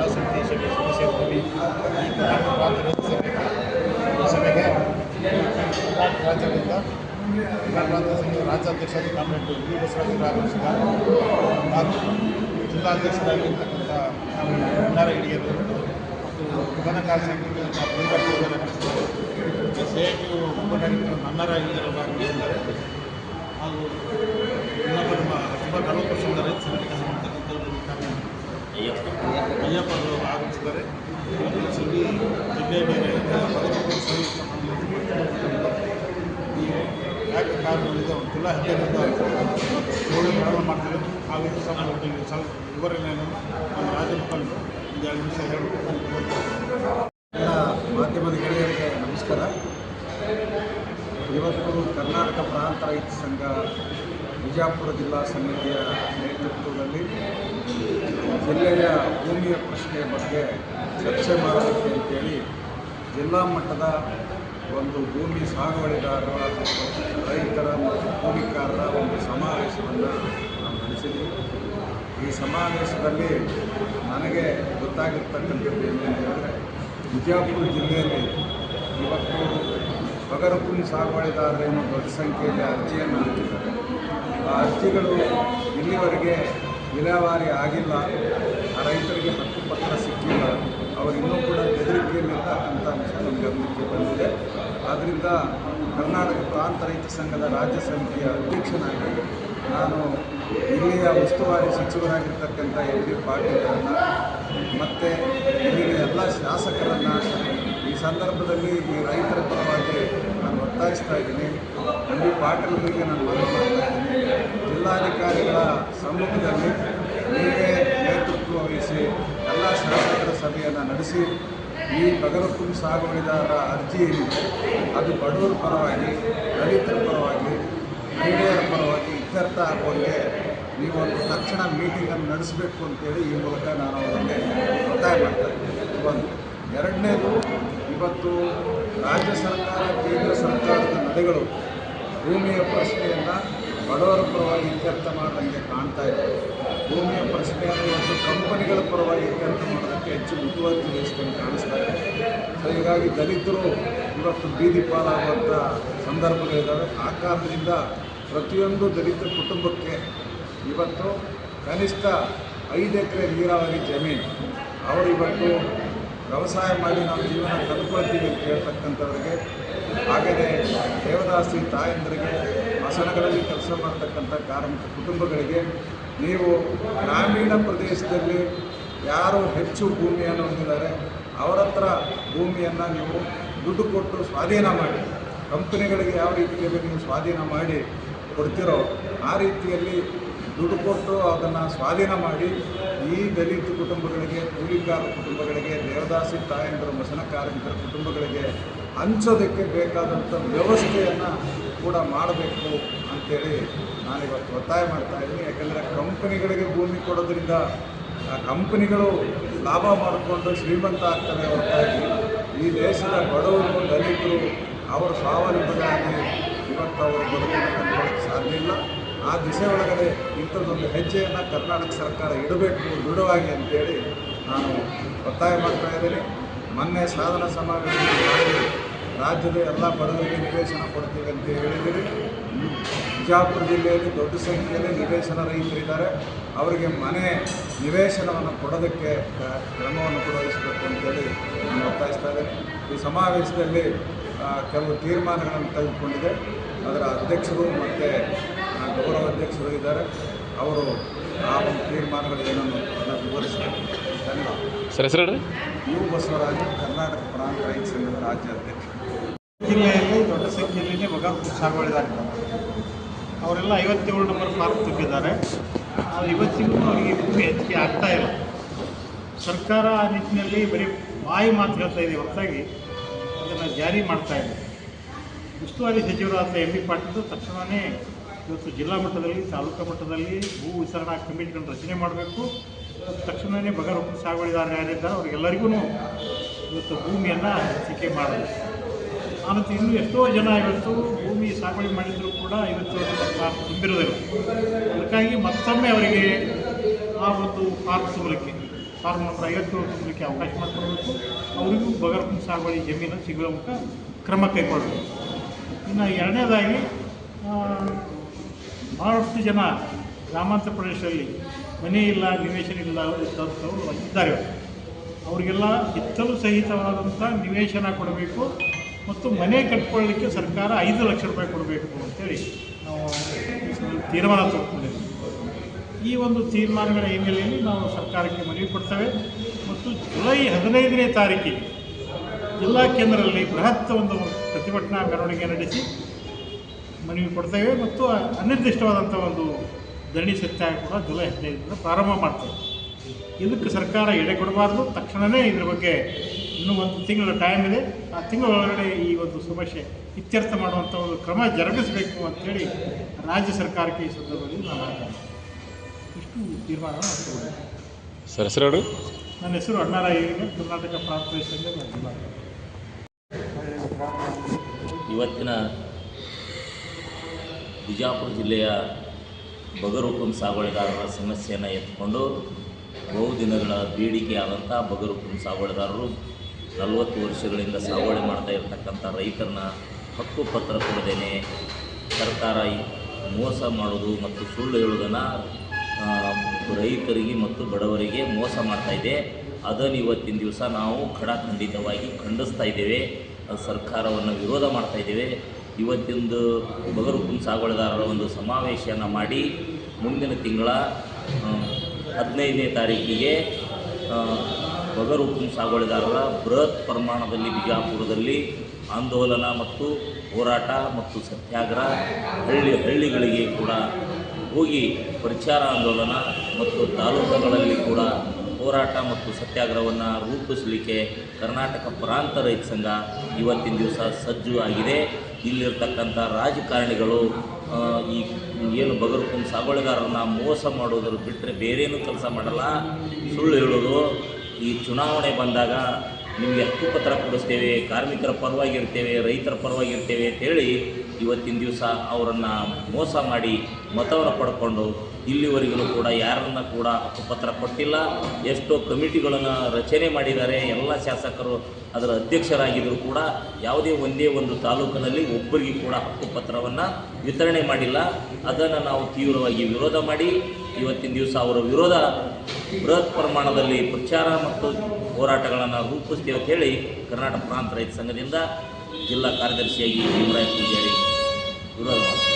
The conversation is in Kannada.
ಎಲ್ಲ ಸಮಿತಿ ಸಭೆ ಸೇರ್ತೀವಿ ರಾಜ್ಯದಿಂದ ರಾಜ್ಯಾಧ್ಯಕ್ಷ ಕಾಂಟ್ರಾಕ್ಟು ವಿ ಬಸವರಾಜ ಹಾಗೂ ಜಿಲ್ಲಾಧ್ಯಕ್ಷರಾಗಿರ್ತಕ್ಕಂಥ ಭಂಡಾರ ಹಿಡಿಯರು ಮತ್ತು ಪ್ರಧಾನ ಕಾರ್ಯದರ್ಶಿ ಸಿ ಐ ಟಿ ಮುಖಂಡರಾಗಿರುವ ನನ್ನರ ಹಾಗೂ ನಮ್ಮ ತುಂಬ ನಲವತ್ತು ಸಂಘಟನೆ ಅಯ್ಯಪ್ಪ ಅವರು ಆಗಮಿಸಿದ್ದಾರೆ ಜಿಲ್ಲೆ ಜಿಲ್ಲೆಯ ಮೇಲೆ ಈ ಯಾಕೆ ಕಾರಣ ಇದೆ ಒಂದು ಜಿಲ್ಲಾ ಹದಿನೈದರಿಂದ ಏಳು ಪ್ರಾರಂಭ ಮಾಡ್ತಾರೆ ಆ ವಿಷಯ ಸಂಬಂಧಪಟ್ಟಿಗೆ ಸ್ವಲ್ಪ ವಿವರಣೆಯನ್ನು ನಮ್ಮ ರಾಜ್ಯ ಮುಖಂಡರು ಒಂದು ಎರಡು ನಿಮಿಷ ಎಲ್ಲ ಮಾಧ್ಯಮದ ಗೆಳೆಯರಿಗೆ ನಮಸ್ಕಾರ. ಇವತ್ತು ಕರ್ನಾಟಕ ಪ್ರಾಂತ ರೈತ ಸಂಘ ಬಿಜಾಪುರ ಜಿಲ್ಲಾ ಸಮಿತಿಯ ನೇತೃತ್ವದಲ್ಲಿ ಜಿಲ್ಲೆಯ ಭೂಮಿಯ ಪ್ರಶ್ನೆಯ ಬಗ್ಗೆ ಚರ್ಚೆ ಮಾಡಬೇಕು ಅಂತೇಳಿ ಜಿಲ್ಲಾ ಮಟ್ಟದ ಒಂದು ಭೂಮಿ ಸಾಗುವಳಿದಾರರ, ರೈತರ ಮತ್ತು ಭೂಮಿಕಾರರ ಒಂದು ಸಮಾವೇಶವನ್ನು ನಾವು ನಡೆಸಿದ್ವಿ. ಈ ಸಮಾವೇಶದಲ್ಲಿ ನನಗೆ ಗೊತ್ತಾಗಿರ್ತಕ್ಕಂಥದ್ದು ಏನು ಹೇಳಿದ್ರೆ ಬಿಜಾಪುರ ಜಿಲ್ಲೆಯಲ್ಲಿ ಇವತ್ತು ಬಗರಪುರಿ ಸಾಗುವಳಿದಾರರೇನು ದೊಡ್ಡ ಸಂಖ್ಯೆಯಲ್ಲಿ ಅರ್ಜಿಯನ್ನು ಹಾಕಿದ್ದಾರೆ. ಆ ಅರ್ಜಿಗಳು ಇಲ್ಲಿವರೆಗೆ ವಿಲೇವಾರಿ ಆಗಿಲ್ಲ. ಆ ರೈತರಿಗೆ ಹಕ್ಕುಪತ್ರ ಸಿಕ್ಕಿಲ್ಲ. ಅವರು ಇನ್ನೂ ಕೂಡ ಬೆದರಿಕೆಯಲ್ಲಿರ್ತಕ್ಕಂಥ ಅಂಶ ನಮ್ಮ ಗಮನಕ್ಕೆ ಬಂದಿದೆ. ಆದ್ದರಿಂದ ಕರ್ನಾಟಕ ಪ್ರಾಂತ ರೈತ ಸಂಘದ ರಾಜ್ಯ ಸಮಿತಿಯ ಅಧ್ಯಕ್ಷನಾಗಿ ನಾನು ಇಲ್ಲಿಯ ಉಸ್ತುವಾರಿ ಸಚಿವರಾಗಿರ್ತಕ್ಕಂಥ ಎಲ್ ಡಿ ಪಾಟೀಲರನ್ನು ಮತ್ತು ಇಲ್ಲಿನ ಎಲ್ಲ ಶಾಸಕರನ್ನು ಈ ಸಂದರ್ಭದಲ್ಲಿ ಈ ರೈತರ ಪರವಾಗಿ ಒತ್ತಾಯಿಸ್ತಾ ಇದ್ದೀನಿ. ಎಂ ಬಿ ಪಾಟೀಲರಿಗೆ ನಾನು ಮನವಿ ಮಾಡ್ತಾ ಇದ್ದೀನಿ ಜಿಲ್ಲಾಧಿಕಾರಿಗಳ ಸಮ್ಮುಖದಲ್ಲಿ ನೀವೇ ನೇತೃತ್ವ ವಹಿಸಿ ಎಲ್ಲ ಶಾಸಕರ ಸಭೆಯನ್ನು ನಡೆಸಿ ಈ ಬಗರಕುಂ ಸಾಗುವಳಿದಾರರ ಅರ್ಜಿ ಏನಿದೆ, ಅದು ಬಡವರ ಪರವಾಗಿ, ದಲಿತರ ಪರವಾಗಿ, ಮಹಿಳೆಯರ ಪರವಾಗಿ ಇತ್ಯರ್ಥ ಆಗುವಂತೆ ನೀವೊಂದು ತಕ್ಷಣ ಮೀಟಿಂಗನ್ನು ನಡೆಸಬೇಕು ಅಂತೇಳಿ ಈ ಮೂಲಕ ನಾನು ಅವರಿಗೆ ಒತ್ತಾಯ ಮಾಡ್ತಾ ಇದ್ದೀನಿ. ಒಂದು, ಎರಡನೇದು ಇವತ್ತು ರಾಜ್ಯ ಸರ್ಕಾರ, ಕೇಂದ್ರ ಸರ್ಕಾರದ ನಡೆಗಳು ಭೂಮಿಯ ಪ್ರಶ್ನೆಯನ್ನು ಬಡವರ ಪರವಾಗಿ ಇತ್ಯರ್ಥ ಮಾಡಿದಂಗೆ ಕಾಣ್ತಾ ಇದೆ. ಭೂಮಿಯ ಪ್ರಶ್ನೆಯನ್ನು ಇವತ್ತು ಕಂಪನಿಗಳ ಪರವಾಗಿ ಇತ್ಯರ್ಥ ಮಾಡೋದಕ್ಕೆ ಹೆಚ್ಚು ಮುತುವರ್ಜಿ ವಹಿಸ್ಕೊಂಡು ಕಾಣಿಸ್ತಾ ಇದೆ. ಸೊ ಹೀಗಾಗಿ ದಲಿತರು ಇವತ್ತು ಬೀದಿ ಪಾಲಾಗುವಂಥ ಸಂದರ್ಭಗಳಿದ್ದಾವೆ ಆ ಕಾರಣದಿಂದ ಪ್ರತಿಯೊಂದು ದಲಿತ ಕುಟುಂಬಕ್ಕೆ ಇವತ್ತು ಕನಿಷ್ಠ ಐದು ಎಕರೆ ನೀರಾವರಿ ಜಮೀನು. ಅವರು ಇವತ್ತು ವ್ಯವಸಾಯ ಮಾಡಿ ನಾವು ಜೀವನ ಕಲ್ಕೊಳ್ತೀವಿ ಅಂತ ಹೇಳ್ತಕ್ಕಂಥವ್ರಿಗೆ, ಹಾಗೆಯೇ ದೇವದಾಸಿ ತಾಯಂದರಿಗೆ, ಹಸನಗಳಲ್ಲಿ ಕೆಲಸ ಮಾಡ್ತಕ್ಕಂಥ ಕಾರ್ಮಿಕ ಕುಟುಂಬಗಳಿಗೆ, ನೀವು ಗ್ರಾಮೀಣ ಪ್ರದೇಶದಲ್ಲಿ ಯಾರು ಹೆಚ್ಚು ಭೂಮಿಯನ್ನು ಹೊಂದಿದ್ದಾರೆ, ಅವರ ಹತ್ರ ಭೂಮಿಯನ್ನು ನೀವು ದುಡ್ಡು ಕೊಟ್ಟು ಸ್ವಾಧೀನ ಮಾಡಿ. ಕಂಪನಿಗಳಿಗೆ ಯಾವ ರೀತಿಯಲ್ಲಿ ನೀವು ಸ್ವಾಧೀನ ಮಾಡಿ ಕೊಡ್ತಿರೋ, ಆ ರೀತಿಯಲ್ಲಿ ದುಡ್ಡು ಕೊಟ್ಟು ಅದನ್ನು ಸ್ವಾಧೀನ ಮಾಡಿ ಈ ದಲಿತ ಕುಟುಂಬಗಳಿಗೆ ಕೂಲಿಕಾರ ಕುಟುಂಬಗಳಿಗೆ, ದೇವದಾಸಿ ತಾಯಂದಿರು ಮಸನ ಕಾರ್ಮಿಕರ ಕುಟುಂಬಗಳಿಗೆ ಹಂಚೋದಕ್ಕೆ ಬೇಕಾದಂಥ ವ್ಯವಸ್ಥೆಯನ್ನು ಕೂಡ ಮಾಡಬೇಕು ಅಂತೇಳಿ ನಾನಿವತ್ತು ಒತ್ತಾಯ ಮಾಡ್ತಾ ಇದ್ದೀನಿ. ಯಾಕೆಂದರೆ ಕಂಪನಿಗಳಿಗೆ ಭೂಮಿ ಕೊಡೋದ್ರಿಂದ ಆ ಕಂಪನಿಗಳು ಲಾಭ ಮಾಡಿಕೊಂಡು ಶ್ರೀಮಂತ ಆಗ್ತವೆ ಹೊರತಾಗಿ ಈ ದೇಶದ ಬಡವರು, ದಲಿತರು, ಅವರು ಸ್ವಾವಲಂಬನೆಯಾಗಿ ಇವತ್ತು ಅವರು ಬದುಕನ್ನು ಕಂಡುಕೊಳ್ಳೋಕ್ಕೆ ಸಾಧ್ಯ ಇಲ್ಲ. ಆ ದಿಸೆ ಒಳಗಡೆ ಇಂಥದ್ದೊಂದು ಹೆಜ್ಜೆಯನ್ನು ಕರ್ನಾಟಕ ಸರ್ಕಾರ ಇಡಬೇಕು ದೃಢವಾಗಿ ಅಂತೇಳಿ ನಾನು ಒತ್ತಾಯ ಮಾಡ್ತಾ ಇದ್ದೀನಿ. ಮೊನ್ನೆ ಸಾಧನ ಸಮಾವೇಶದಲ್ಲಿ ರಾಜ್ಯದ ಎಲ್ಲ ಬಡವರಿಗೆ ನಿವೇಶನ ಕೊಡ್ತೀವಿ ಅಂತ ಹೇಳಿದ್ದೀವಿ ಬಿಜಾಪುರ ಜಿಲ್ಲೆಯಲ್ಲಿ ದೊಡ್ಡ ಸಂಖ್ಯೆಯಲ್ಲಿ ನಿವೇಶನ ರೈತರಿದ್ದಾರೆ. ಅವರಿಗೆ ಮನೆ ನಿವೇಶನವನ್ನು ಕೊಡೋದಕ್ಕೆ ಕ್ರಮವನ್ನು ಕೂಡ ವಹಿಸಬೇಕು ಅಂತೇಳಿ ನಾನು ಒತ್ತಾಯಿಸ್ತಾ ಇದ್ದೇನೆ. ಈ ಸಮಾವೇಶದಲ್ಲಿ ಕೆಲವು ತೀರ್ಮಾನಗಳನ್ನು ತೆಗೆದುಕೊಂಡಿದೆ. ಅದರ ಅಧ್ಯಕ್ಷರು ಮತ್ತು ಗೌರವ ಅಧ್ಯಕ್ಷರು ಇದ್ದಾರೆ. ಅವರು ಆ ಒಂದು ತೀರ್ಮಾನಗಳು ಏನನ್ನು ಅದನ್ನು ವಿವರಿಸ್ತಾರೆ ಧನ್ಯವಾದ ಸರ್ ಹೆಸರು ಹೇಳ್ರಿ ಯು ಬಸವರಾಜು ಕರ್ನಾಟಕ ಪ್ರಾಂತ ರೈತ ಸಂಘದ ರಾಜ್ಯ ಅಧ್ಯಕ್ಷ. ಜಿಲ್ಲೆಯಲ್ಲಿ ದೊಡ್ಡ ಸಂಖ್ಯೆಯಲ್ಲಿ ಮಗ ಸಾಗುವಳಿದಾರಿದ್ದಾರೆ ಅವರೆಲ್ಲ ಐವತ್ತೇಳು ನಂಬರ್ ಫಾರ್ಮ್ ತುಂಬಿದ್ದಾರೆ. ಇವತ್ತಿಗೂ ಅವರಿಗೆ ಭೂಮಿ ಹೆಚ್ಚಿಗೆ ಆಗ್ತಾ ಇಲ್ಲ. ಸರ್ಕಾರ ಆ ನಿಟ್ಟಿನಲ್ಲಿ ಬರೀ ಬಾಯಿ ಮಾತು ಹೇಳ್ತಾ ಇದೆ. ಹೊರತಾಗಿ ಅದನ್ನು ಜಾರಿ ಮಾಡ್ತಾ ಇದೆ. ಉಸ್ತುವಾರಿ ಸಚಿವರಾದ ಎಂ ಬಿ ಪಾಟೀಲ್ ತಕ್ಷಣವೇ ಇವತ್ತು ಜಿಲ್ಲಾ ಮಟ್ಟದಲ್ಲಿ, ತಾಲೂಕು ಮಟ್ಟದಲ್ಲಿ ಭೂ ವಿಸ್ತರಣಾ ಕಮಿಟಿಗಳನ್ನು ರಚನೆ ಮಾಡಬೇಕು. ತಕ್ಷಣವೇ ಬಗರ್ ಸಾಗುವಳಿದಾರರು ಯಾರಿದ್ದಾರೆ ಅವರಿಗೆಲ್ಲರಿಗೂ ಇವತ್ತು ಭೂಮಿಯನ್ನು ಹಂಚಿಕೆ ಮಾಡಬೇಕು. ಆನಂತರ ಇನ್ನೂ ಎಷ್ಟೋ ಜನ ಇವತ್ತು ಭೂಮಿ ಸಾಗುವಳಿ ಮಾಡಿದರೂ ಕೂಡ ಇವತ್ತು ಪಾರ್ಕ್ ತುಂಬಿರೋದಿಲ್ಲ. ಅದಕ್ಕಾಗಿ ಮತ್ತೊಮ್ಮೆ ಅವರಿಗೆ ಆ ಒಂದು ಫಾರ್ಮ್ ತುಂಬಲಿಕ್ಕೆ ಫಾರ್ಮ್ ನಂಬರ್ ಐವತ್ತು ತುಂಬಲಿಕ್ಕೆ ಅವಕಾಶ ಮಾಡಿಕೊಡ್ಬೇಕು. ಅವರಿಗೂ ಬಗರ್ ಸಾಗುವಳಿ ಜಮೀನು ಸಿಗುವ ಮುಖ ಕ್ರಮ ಕೈಗೊಳ್ಳಬೇಕು ಇನ್ನು ಎರಡನೇದಾಗಿ ಭಾಳಷ್ಟು ಜನ ಗ್ರಾಮಾಂತರ ಪ್ರದೇಶದಲ್ಲಿ ಮನೆ ಇಲ್ಲ, ನಿವೇಶನ ಇಲ್ಲ ಇದ್ದಾರೆ. ಅವರಿಗೆಲ್ಲ ಹಿತ್ತಲು ಸಹಿತವಾದಂಥ ನಿವೇಶನ ಕೊಡಬೇಕು ಮತ್ತು ಮನೆ ಕಟ್ಕೊಳ್ಳಿಕ್ಕೆ ಸರ್ಕಾರ ಐದು ಲಕ್ಷ ರೂಪಾಯಿ ಕೊಡಬೇಕು ಅಂತೇಳಿ ನಾವು ತೀರ್ಮಾನ ತಗೊಂಡಿದ್ದೀವಿ. ಈ ಒಂದು ತೀರ್ಮಾನಗಳ ಹಿನ್ನೆಲೆಯಲ್ಲಿ ನಾವು ಸರ್ಕಾರಕ್ಕೆ ಮನವಿ ಕೊಡ್ತೇವೆ. ಮತ್ತು ಜುಲೈ ಹದಿನೈದನೇ ತಾರೀಕಿಗೆ ಜಿಲ್ಲಾ ಕೇಂದ್ರದಲ್ಲಿ ಬೃಹತ್ ಒಂದು ಪ್ರತಿಭಟನಾ ಮೆರವಣಿಗೆ ನಡೆಸಿ ಮನವಿ ಕೊಡ್ತೇವೆ ಮತ್ತು ಅನಿರ್ದಿಷ್ಟವಾದಂಥ ಒಂದು ಧರಣಿ ಸತ್ಯಾಗ ಕೂಡ ಜುಲೈ ಹದಿನೈದರಿಂದ ಪ್ರಾರಂಭ ಮಾಡ್ತೇವೆ. ಇದಕ್ಕೆ ಸರ್ಕಾರ ಎಡೆ ಕೊಡಬಾರ್ದು. ತಕ್ಷಣವೇ ಇದ್ರ ಬಗ್ಗೆ ಇನ್ನೂ ಒಂದು ತಿಂಗಳ ಟೈಮ್ ಇದೆ. ಆ ತಿಂಗಳ ಒಳಗಡೆ ಈ ಒಂದು ಸಮಸ್ಯೆ ಇತ್ಯರ್ಥ ಮಾಡುವಂಥ ಒಂದು ಕ್ರಮ ಜರುಗಿಸಬೇಕು ಅಂತೇಳಿ ರಾಜ್ಯ ಸರ್ಕಾರಕ್ಕೆ ಈ ಸಂದರ್ಭದಲ್ಲಿ ನಾನು ಇಷ್ಟು ತೀರ್ಮಾನ ಸರ್ ಹೆಸರು ನನ್ನ ಹೆಸರು ಅಣ್ಣಾರಾಯರಿಗೆ ಕರ್ನಾಟಕ ಪ್ರಾಂತ ಸಂಘ ಇವತ್ತಿನ ಬಿಜಾಪುರ ಜಿಲ್ಲೆಯ ಬಗರುಕುಂ ಸಾಗುವಳಿದಾರರ ಸಮಸ್ಯೆಯನ್ನು ಎತ್ಕೊಂಡು ಬಹುದಿನಗಳ ಬೇಡಿಕೆಯಾದಂಥ ಬಗರುಕುಂ ಸಾಗುವಳಿದಾರರು ನಲವತ್ತು ವರ್ಷಗಳಿಂದ ಸಾಗುವಳಿ ಮಾಡ್ತಾ ಇರತಕ್ಕಂಥ ರೈತರನ್ನ ಹಕ್ಕು ಪತ್ರ ಕೊಡದೇನೆ ಸರ್ಕಾರ ಮೋಸ ಮಾಡೋದು ಮತ್ತು ಸುಳ್ಳು ಹೇಳೋದನ್ನು ರೈತರಿಗೆ ಮತ್ತು ಬಡವರಿಗೆ ಮೋಸ ಮಾಡ್ತಾ ಇದೆ. ಅದನ್ನು ಇವತ್ತಿನ ದಿವಸ ನಾವು ಖಡಾಖಂಡಿತವಾಗಿ ಖಂಡಿಸ್ತಾ ಇದ್ದೇವೆ. ಸರ್ಕಾರವನ್ನು ವಿರೋಧ ಮಾಡ್ತಾ ಇದ್ದೇವೆ. ಇವತ್ತಿಂದು ಬಗರು ಸಾಗುವಳಿದಾರರ ಒಂದು ಸಮಾವೇಶವನ್ನು ಮಾಡಿ ಮುಂದಿನ ತಿಂಗಳ ಹದಿನೈದನೇ ತಾರೀಕಿಗೆ ಬಗರು ಸಾಗುವಳಿದಾರರ ಬೃಹತ್ ಪ್ರಮಾಣದಲ್ಲಿ ಬಿಜಾಪುರದಲ್ಲಿ ಆಂದೋಲನ ಮತ್ತು ಹೋರಾಟ ಮತ್ತು ಸತ್ಯಾಗ್ರಹ, ಹಳ್ಳಿ ಹಳ್ಳಿಗಳಿಗೆ ಕೂಡ ಹೋಗಿ ಪ್ರಚಾರ ಆಂದೋಲನ ಮತ್ತು ತಾಲೂಕುಗಳಲ್ಲಿ ಕೂಡ ಹೋರಾಟ ಮತ್ತು ಸತ್ಯಾಗ್ರಹವನ್ನು ರೂಪಿಸಲಿಕ್ಕೆ ಕರ್ನಾಟಕ ಪ್ರಾಂತ ರೈತ ಸಂಘ ಇವತ್ತಿನ ದಿವಸ ಸಜ್ಜು ಆಗಿದೆ. ಇಲ್ಲಿರ್ತಕ್ಕಂಥ ರಾಜಕಾರಣಿಗಳು ಈ ಏನು ಬಗರ್ಕೊಂಡು ಸಾಗುವಳಿದಾರರನ್ನ ಮೋಸ ಮಾಡೋದ್ರ ಬಿಟ್ಟರೆ ಬೇರೇನು ಕೆಲಸ ಮಾಡಲ್ಲ. ಸುಳ್ಳು ಹೇಳೋದು, ಈ ಚುನಾವಣೆ ಬಂದಾಗ ನಿಮಗೆ ಹಕ್ಕುಪತ್ರ ಕೊಡಿಸ್ತೇವೆ, ಕಾರ್ಮಿಕರ ಪರವಾಗಿರ್ತೇವೆ, ರೈತರ ಪರವಾಗಿರ್ತೇವೆ ಅಂತೇಳಿ ಇವತ್ತಿನ ದಿವಸ ಅವರನ್ನು ಮೋಸ ಮಾಡಿ ಮತವನ್ನು ಪಡ್ಕೊಂಡು ಇಲ್ಲಿವರೆಗೂ ಕೂಡ ಯಾರನ್ನ ಕೂಡ ಹಕ್ಕುಪತ್ರ ಕೊಟ್ಟಿಲ್ಲ. ಎಷ್ಟೋ ಕಮಿಟಿಗಳನ್ನು ರಚನೆ ಮಾಡಿದ್ದಾರೆ. ಎಲ್ಲ ಶಾಸಕರು ಅದರ ಅಧ್ಯಕ್ಷರಾಗಿದ್ದರೂ ಕೂಡ ಯಾವುದೇ ಒಂದೇ ಒಂದು ತಾಲೂಕಿನಲ್ಲಿ ಒಬ್ಬರಿಗೂ ಕೂಡ ಹಕ್ಕುಪತ್ರವನ್ನು ವಿತರಣೆ ಮಾಡಿಲ್ಲ. ಅದನ್ನು ನಾವು ತೀವ್ರವಾಗಿ ವಿರೋಧ ಮಾಡಿ, ಇವತ್ತಿನ ದಿವಸ ಅವರ ವಿರೋಧ ಬೃಹತ್ ಪ್ರಮಾಣದಲ್ಲಿ ಪ್ರಚಾರ ಮತ್ತು ಹೋರಾಟಗಳನ್ನು ರೂಪಿಸ್ತೀವಿ ಅಂತ ಹೇಳಿ ಕರ್ನಾಟಕ ಪ್ರಾಂತ ರೈತ ಸಂಘದಿಂದ ಜಿಲ್ಲಾ ಕಾರ್ಯದರ್ಶಿಯಾಗಿ ಭೀಮರಾಯ ಪೂಜಾರಿ ವಿರೋಧ